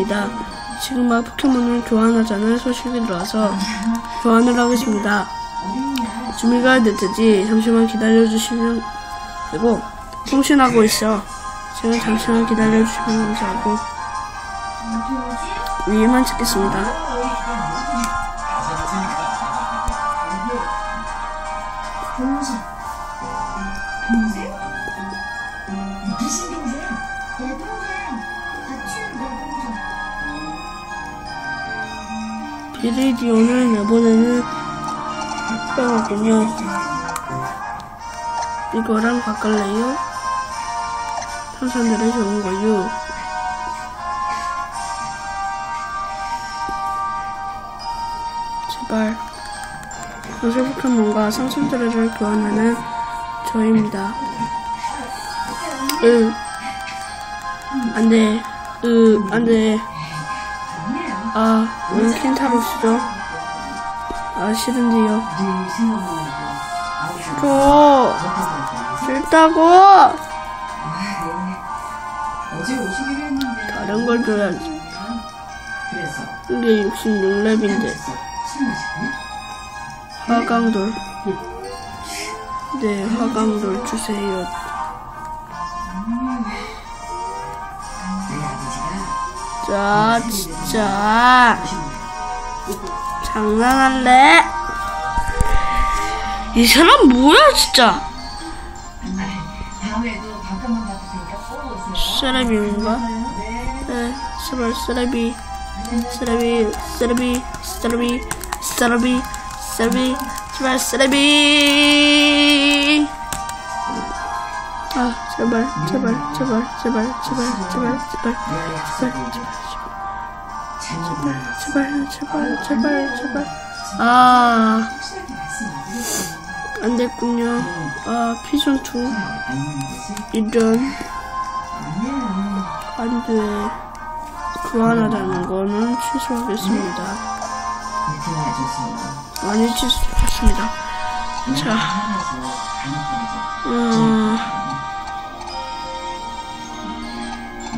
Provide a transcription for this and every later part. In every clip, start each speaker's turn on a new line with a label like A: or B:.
A: 합니다. 지금 막 포켓몬을 교환하자는 소식이 들어와서 교환을 하겠습니다. 준비가 됐든지 잠시만 기다려주시면 되고 통신하고 있어. 지금 잠시만 기다려주시면 감사하고 위에만 찍겠습니다.
B: 동
A: 비리디온을 내보내는 뼈군요. 이거랑 바꿀래요? 삼촌들이 좋은 거요. 제발. 요새 포켓몬과 삼촌들을 교환하는 저입니다. 으. 안 돼. 으, 안 돼. 아, 왜 켄타로스죠? 아, 싫은데요. 싫어. 싫다고! 다른 걸 줘야지. 이게 66렙인데.
C: 술 마시고
A: 화강돌. 네, 화강돌 주세요. 자, 진짜. 장난할래? 이 사람 뭐야, 진짜? 쓰레비인가?
C: 네.
A: 네, 쓰레, 쓰레비. 쓰레비, 쓰레비, 쓰레비, 쓰레비, 쓰레비, 제발, 쓰레비. 아, 제발, 제발, 제발, 제발, 제발, 제발, 제발, 제발, 제발, 제발, 제발, 제발, 제발. 아,
C: 확실하게 말씀드리고
A: 안 됐군요. 아, 피존 2.
C: 안 오는 거지?
A: 이런,
C: 아니야.
A: 안 돼. 교환하라는 거는 취소하겠습니다. 많이 취소했습니다. 자,
C: 하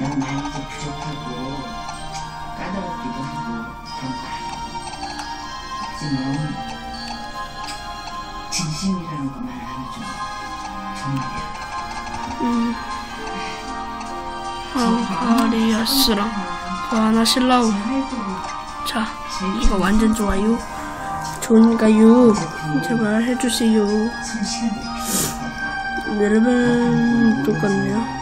C: 난 나이도 부족하고 까다롭기도 하고 그런 거 알아. 하지만 진심이라는 것만 알아줘. 정말이야.
A: 음. 헝가리아스랑 교환하실라고. 자, 이거 완전 좋아요. 좋은가요? 제발 해주세요. 여러분 똑같네요.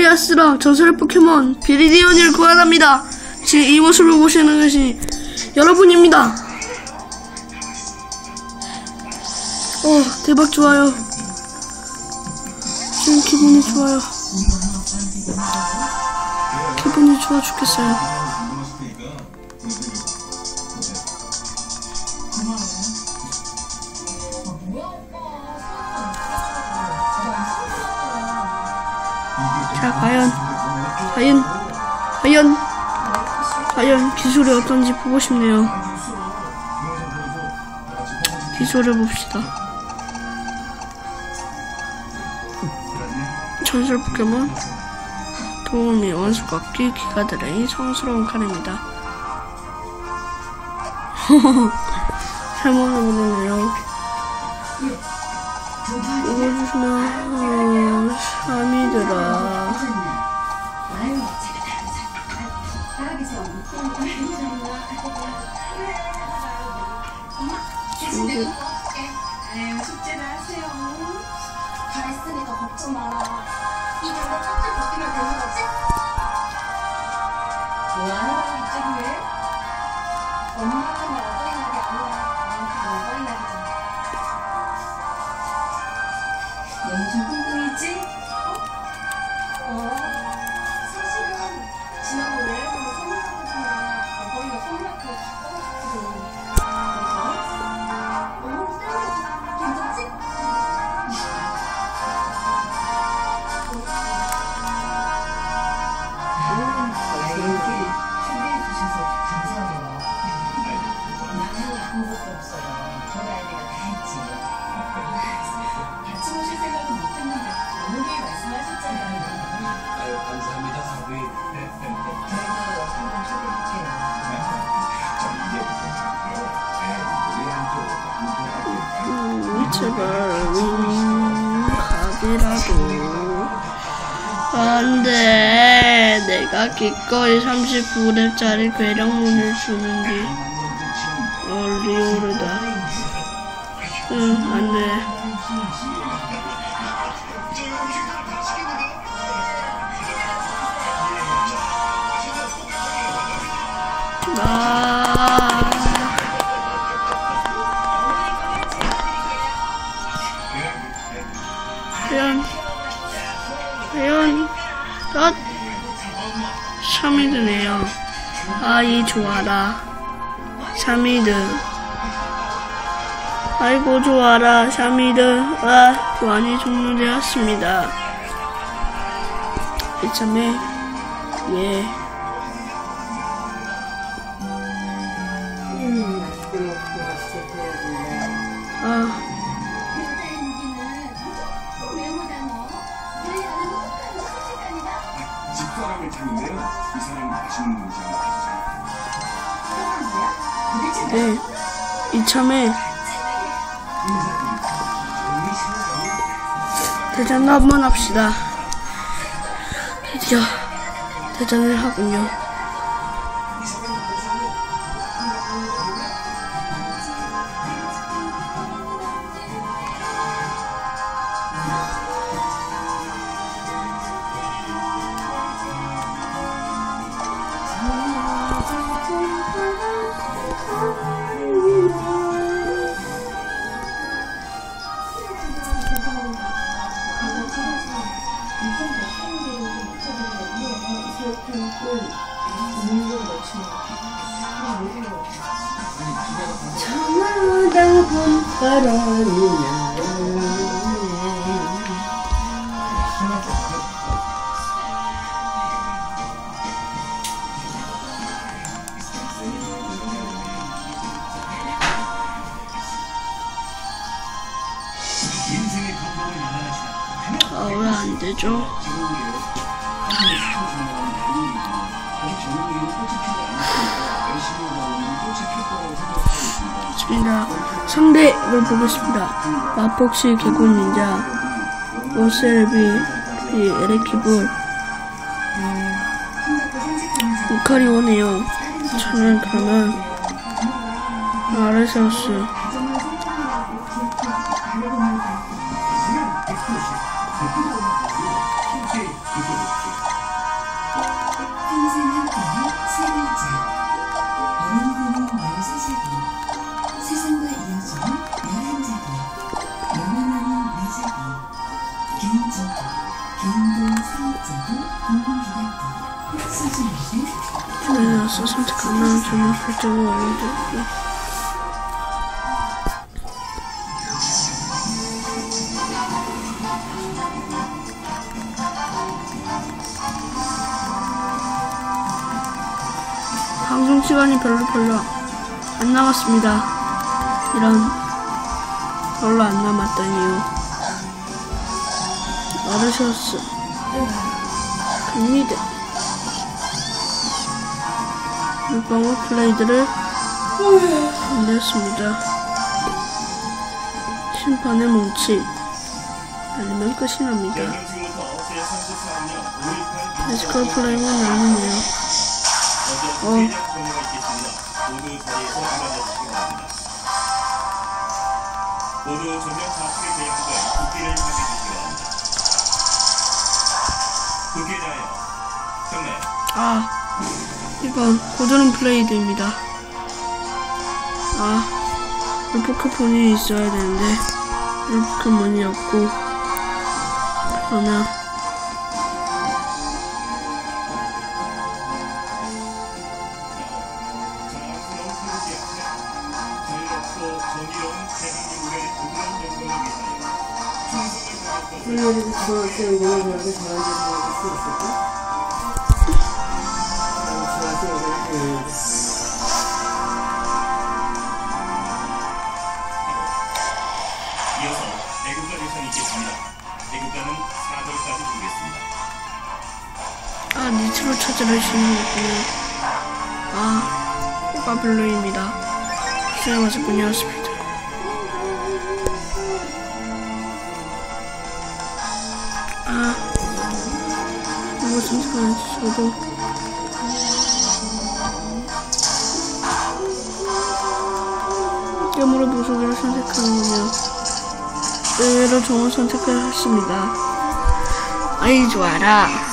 A: 한카리아스랑 전설의 포켓몬 비리디온을 교환합니다. 지금 이 모습을 보시는 것이 여러분입니다. 어, 대박 좋아요. 지금 기분이 좋아요. 기분이 좋아 죽겠어요. 자, 과연, 과연, 과연, 과연 기술이 어떤지 보고 싶네요. 기술을 봅시다. 전설 포켓몬 도우미 원수각기 기가드레이 성스러운 칼입니다. 잘못 해보네요. 이거 주시면 어, 샤미드라
C: 다 따라가서
A: 친구
C: 아유, 숙제를 하세요.
B: 다 했으니까 걱정 마라. 이 정도 짝짝 바뀌면 되는 거지?
C: 좋아하는 있지, 왜?
B: 엄마는 어버이날이 아니라 나한테 어버이날이잖아.
A: 제발 음, 밥이라도. 안돼. 내가 기꺼이 39렙짜리 괴력문을 주는 게 어, 리오르다. 응 안돼 아이 좋아라. 샤미드 아이고 좋아라 샤미드 아 교환이 종료되었습니다. 이참에 예. 아.
D: 집사람을 찾는데요. 이 사람 문제 하나
A: 네 이참에 대전을 한번 합시다. 드디어 대전을 하군요 되죠? 좋습니다. 상대를 보겠습니다. 마폭시 개군 닌자, 오셀비, 이 에레키볼, 우카리오네요. 저는 그러면 아르세우스,
C: 수준에서
A: 그래서 선택하면 저는 결정을 완료되고 방송 시간이 별로 별로 안 남았습니다. 이런 별로 안 남았다니요. 어르셨어. 금미대. 물방울 플레이드를 건넸습니다. 심판의 뭉치 아니면 끝이 납니다.
D: 지금부터 제34년 5.18
A: 피지컬 플레이는 아니네요. 어,
D: 아
A: 이건 고드름 플레이드입니다. 아 울포켓폰이 있어야 되는데 울포켓몬이 없고
E: 우리나라에서 중학생 영어를 잘하는 사람이 수 있을까?
A: 니트로 찾으러 시는군요. 아, 바블로입니다. 수행 맞았군요, 스피드. 아, 이거 선택하는지 저도. 깨물어 무속이를 선택하는군요. 의외로 좋은 선택을 했습니다. 아이, 좋아라.